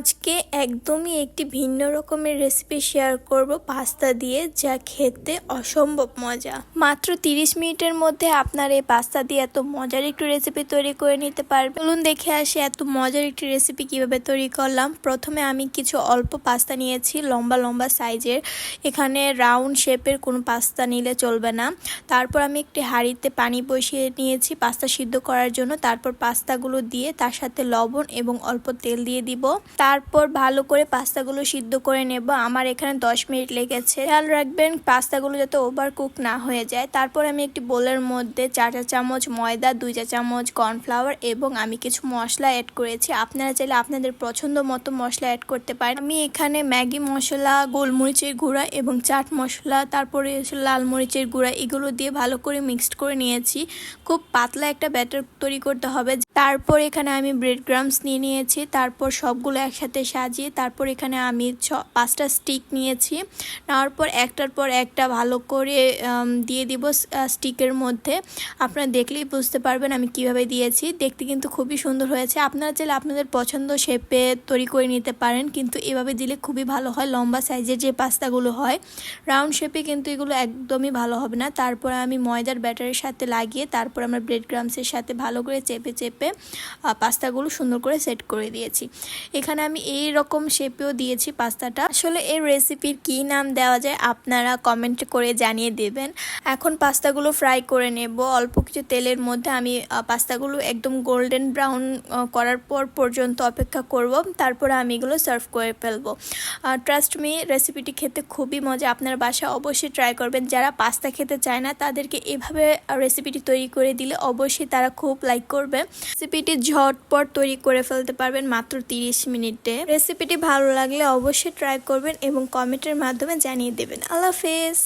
আজকে একদমই একটি ভিন্ন রকমের রেসিপি শেয়ার করব পাস্তা দিয়ে, যা খেতে অসম্ভব মজা। মাত্র 30 মিনিটের মধ্যে আপনার এই পাস্তা দিয়ে এত মজার একটি রেসিপি তৈরি করে নিতে পারবেন। চলুন দেখে আসি এত মজার একটি রেসিপি কীভাবে তৈরি করলাম। প্রথমে আমি কিছু অল্প পাস্তা নিয়েছি, লম্বা লম্বা সাইজের এখানে রাউন্ড শেপের কোনো পাস্তা নিলে চলবে না। তারপর আমি একটি হাঁড়িতে পানি বসিয়ে নিয়েছি পাস্তা সিদ্ধ করার জন্য। তারপর পাস্তাগুলো দিয়ে তার সাথে লবণ এবং অল্প তেল দিয়ে দিব। তারপর ভালো করে পাস্তাগুলো সিদ্ধ করে নেব। আমার এখানে 10 মিনিট লেগেছে। খেয়াল রাখবেন, পাস্তাগুলো যাতে ওভার কুক না হয়ে যায়। তারপর আমি একটি বোলের মধ্যে চার চা চামচ ময়দা, দুই চা চামচ কর্নফ্লাওয়ার এবং আমি কিছু মশলা অ্যাড করেছি। আপনারা চাইলে আপনাদের পছন্দ মতো মশলা অ্যাড করতে পারেন। আমি এখানে ম্যাগি মশলা, গোলমরিচের গুঁড়া এবং চাট মশলা, তারপরে লাল মরিচের গুঁড়া, এগুলো দিয়ে ভালো করে মিক্সড করে নিয়েছি। খুব পাতলা একটা ব্যাটার তৈরি করতে হবে। তারপর এখানে আমি ব্রেড গ্রামস নিয়ে নিয়েছি। তারপর সবগুলো একসাথে সাজিয়ে তারপর এখানে আমি ছ, পাঁচটা স্টিক নিয়েছি। নেওয়ার পর একটার পর একটা ভালো করে দিয়ে দিব স্টিকের মধ্যে। আপনারা দেখলেই বুঝতে পারবেন আমি কীভাবে দিয়েছি। দেখতে কিন্তু খুবই সুন্দর হয়েছে। আপনারা চাইলে আপনাদের পছন্দ শেপে তৈরি করে নিতে পারেন, কিন্তু এভাবে দিলে খুবই ভালো হয়। লম্বা সাইজের যে পাস্তাগুলো হয় রাউন্ড শেপে কিন্তু এগুলো একদমই ভালো হবে না। তারপর আমি ময়দার ব্যাটারের সাথে লাগিয়ে তারপর আমরা ব্রেড গ্রামসের সাথে ভালো করে চেপে চেপে পাস্তাগুলো সুন্দর করে সেট করে দিয়েছি। এখানে আমি এই রকম শেপেও দিয়েছি পাস্তাটা। আসলে এই রেসিপির কি নাম দেওয়া যায় আপনারা কমেন্ট করে জানিয়ে দেবেন। এখন পাস্তাগুলো ফ্রাই করে নেব। অল্প কিছু তেলের মধ্যে আমি পাস্তাগুলো একদম গোল্ডেন ব্রাউন করার পর পর্যন্ত অপেক্ষা করব। তারপরে আমি এগুলো সার্ভ করে ফেলব। ট্রাস্ট মি রেসিপিটি খেতে খুবই মজা। আপনার বাসা অবশ্যই ট্রাই করবেন। যারা পাস্তা খেতে চায় না, তাদেরকে এভাবে রেসিপিটি তৈরি করে দিলে অবশ্যই তারা খুব লাইক করবে। রেসিপিটি ঝটপট তৈরি করে ফেলতে পারবেন মাত্র 30 মিনিটে। রেসিপিটি ভালো লাগলে অবশ্যই ট্রাই করবেন এবং কমেন্টের মাধ্যমে জানিয়ে দেবেন। আল্লাহ হাফেজ।